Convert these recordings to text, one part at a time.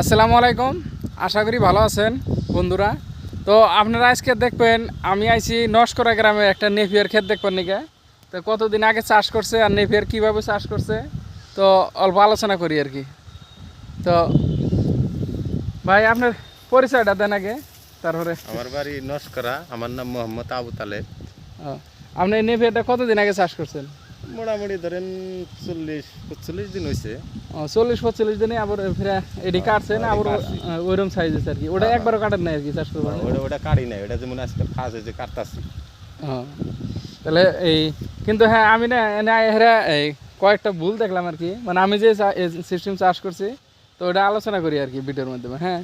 আসসালামু আলাইকুম। আশা করি ভালো আছেন বন্ধুরা। তো আপনারা আজকে দেখবেন আমি আইছি নস্করা গ্রামে একটা নেপিয়ার ক্ষেত দেখবেন নাকি? তো কতদিন আগে চাষ করছে আর নেপিয়ার কীভাবে চাষ করছে? তো অল্প আলোচনা করি আর কি। তো ভাই আপনার পরিচয়টা দেন আগে তারপরে। আমার বাড়ি নস্করা আমার নাম মোহাম্মদ আবু তালেব। আপনি নেপিয়ারটা কতদিন আগে চাষ করছেন? মোটামুটি ধরেন চল্লিশ পঁচল্লিশ দিন হয়েছে চল্লিশ পঁচল্লিশ দিনে আবার ফিরে এটি কাটছেন আবার আহ, ওইরকম সাইজ আছে আর কি। ওটা একবারও কাটেন নাই আর কি চাষ করবেন ওটা ওটা কাটি নাই ওটা যেমন আজকে ফার্স্ট হয়েছে কাটতাছি। হ্যাঁ। তাহলে এই কিন্তু হ্যাঁ আমি না এনে হেরা এই কয়েকটা ভুল দেখলাম আর কি। মানে আমি যে সিস্টেম চাষ করছি তো ওটা আলোচনা করি আর কি ভিডিওর মাধ্যমে হ্যাঁ?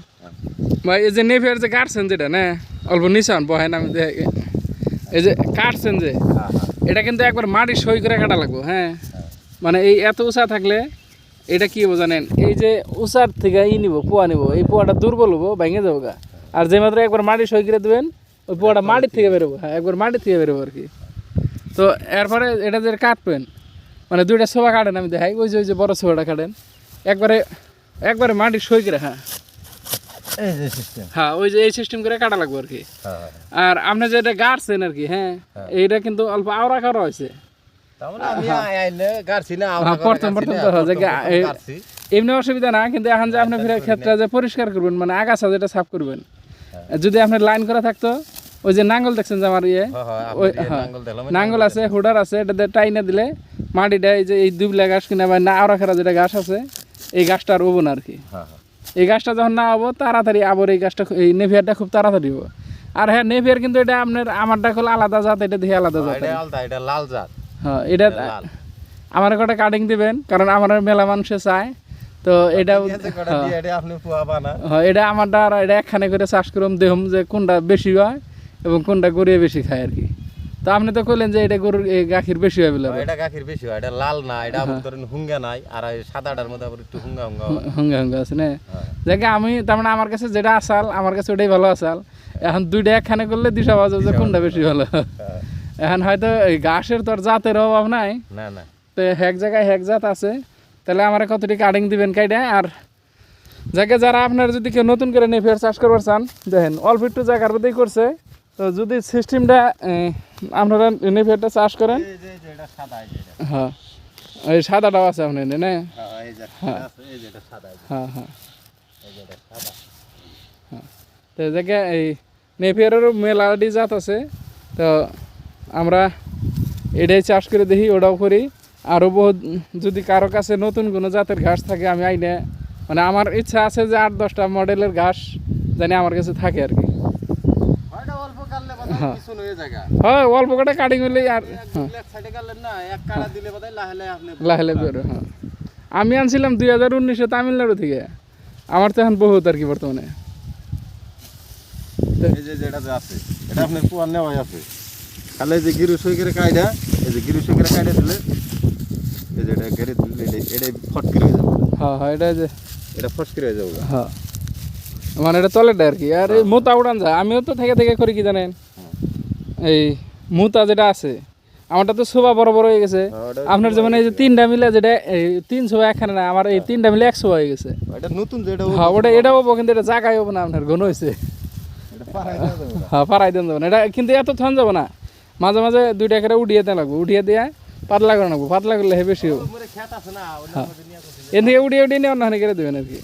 ভাই এই যে নেভিয়ার যে কাটছেন যেটা না অল্প নিশান বহেন আমি এই যে কাটছেন যে এটা কিন্তু একবার মাটি সই করে কাটা লাগবো হ্যাঁ? মানে এই এত উঁচা থাকলে এটা কি জানেন? এই যে উঁচার থেকে ই নিব, পোয়া নিব, এই পোয়াটা দুর্বল হব, ভেঙে যাব গা। আর যে মাত্র একবার মাটি সই করে দেবেন, ওই পোয়াটা মাটির থেকে বেরোবো হ্যাঁ একবার মাটির থেকে বেরোবো আর কি। তো এরপরে এটা যে কাটবেন মানে দুইটা সোফা কাটেন আমি দেখাই, ওই যে ওই যে বড় সোফাটা কাটেন, একবারে একবারে মাটি সই করে হ্যাঁ। হ্যাঁ ওই যে এই সিস্টেম করে কাটা লাগবো আর কি। আর আপনি যেটা গাড়ছেন আর কি হ্যাঁ এইটা কিন্তু অল্প আওড়া হয়েছে। হ্যাঁ, হয় এমনি অসুবিধা না কিন্তু এখন যে আপনি ফিরে ক্ষেত্রে যে পরিষ্কার করবেন মানে আগাছা যেটা সাফ করবেন যদি আপনার লাইন করা থাকতো ওই যে নাঙ্গল দেখছেন যে আমার ইয়ে? হ্যাঁ, হ্যাঁ, হ্যাঁ, নাঙ্গল আছে হুডার আছে এটা দিয়ে টাইনা দিলে মাটিটা এই যে এই দুবলা ঘাস কিনা বা না আওড়া খেরা যেটা ঘাস আছে এই গাছটা আর হব না আর কি। হ্যাঁ, হ্যাঁ। এই গাছটা যখন না হব তাড়াতাড়ি আবার এই গাছটা এই নেভিয়ারটা খুব তাড়াতাড়ি হব। আর হ্যাঁ নেভিয়ার কিন্তু এটা আপনার আমারটা হলো আলাদা জাত এটা দিয়ে আলাদা জাত। এটা লাল জাত। হ্যাঁ এটা আমার কটা কাটিং দিবেন কারণ আমার মেলা মানুষে চায়। তো এটা দিয়ে এটা হ্যাঁ এটা আমারটা আর এটা একখানে করে চাষ করুম দেখুম যে কোনটা বেশি হয় এবং কোনটা গরুয়ে বেশি খায় আর কি। তো আপনি তো কইলেন যে এটা গরুর গাখির বেশি হয় বলে এটা গাখির বেশি হয় এটা লাল না এটা আবার ধরেন হুঙ্গা নাই আর সাদাটার মধ্যে আবার একটু হুঙ্গা হুঙ্গা হয়। হঙ্গা হঙ্গা আছে না? হ্যাঁ। দেখে আমি তার মানে আমার কাছে যেটা আসাল আমার কাছে ওটাই ভালো আসাল। এখন দুইটা একখানে করলে দিশা বাজে যে কোনটা বেশি ভালো। হ্যাঁ। এখন হয়তো এই ঘাসের তোর জাতের অভাব নাই। না না। তো এক জায়গায় এক জাত আছে। তাহলে আমার কতটি কাটিং দিবেন কাইডা? আর যাকে যারা আপনার যদি কেউ নতুন করে নেফিয়ার চাষ করবার চান দেখেন অল্প একটু জায়গার মধ্যেই করছে। তো যদি সিস্টেমটা আপনারা নেফিয়ারটা চাষ করেন? এই এই এই। হ্যাঁ। ওই সাদাটাও আছে আপনার এনে, না? হ্যাঁ, এই এই এই হ্যাঁ হ্যাঁ। এই যে এটা সাদা। তো যাকে এই নেপিয়ারেরও মেলাডি জাত আছে তো আমরা এটাই চাষ করে দেখি ওটাও করি। আরও বহুত যদি কারও কাছে নতুন কোনো জাতের ঘাস থাকে আমি আইনে মানে আমার ইচ্ছা আছে যে আট দশটা মডেলের ঘাস জানি আমার কাছে থাকে আর কি। হয়ে জায়গা। হয় অল্প কটা আর লাহেলে বেরো হ্যাঁ আমি আনছিলাম দুই হাজার উনিশে তামিলনাড়ু থেকে আমার তো এখন বহুত আর কি বর্তমানে এই যে যেটা আছে, এটা আপনার পুয়ার নেওয়াই আছে। যে গিরু এই গিরু দিলে, এই যে এটা গেড়ে দিলে, এটা- এটাই হয়ে যাবে। হ্যাঁ হ্যাঁ এটা যে এটা ফটকিরি হয়ে যাবে। হ্যাঁ মানে এটা তলেটা আর কি আর এই মোতা উড়ান যায় আমিও তো থেকে থেকে করি কি জানেন এই মুতা যেটা আছে আমারটা তো শোভা বড় বড় হয়ে গেছে। হ্যাঁ, আপনার যেমন এই যে তিনটা মিলে যেটা এই তিন শোভা একখানে না আমার এই তিনটা মিলে একশো হয়ে গেছে। এটা নতুন যেটা হ্যাঁ ওটা এটাও হব কিন্তু এটা জায়গায় হব না আপনার ঘন হয়েছে। এটা না। হ্যাঁ পাড়াই দেন যাব না। এটা কিন্তু এত থন যাব না। মাঝে মাঝে দুইটা করে উঠিয়ে দেওয়া লাগবো উঠিয়ে দিয়ে পাতলা করে নেব। পাতলা করলে হে বেশি হব। না, এর থেকে উঠিয়ে উঠিয়ে নিয়ে অন্য করে দেবেন আর কি।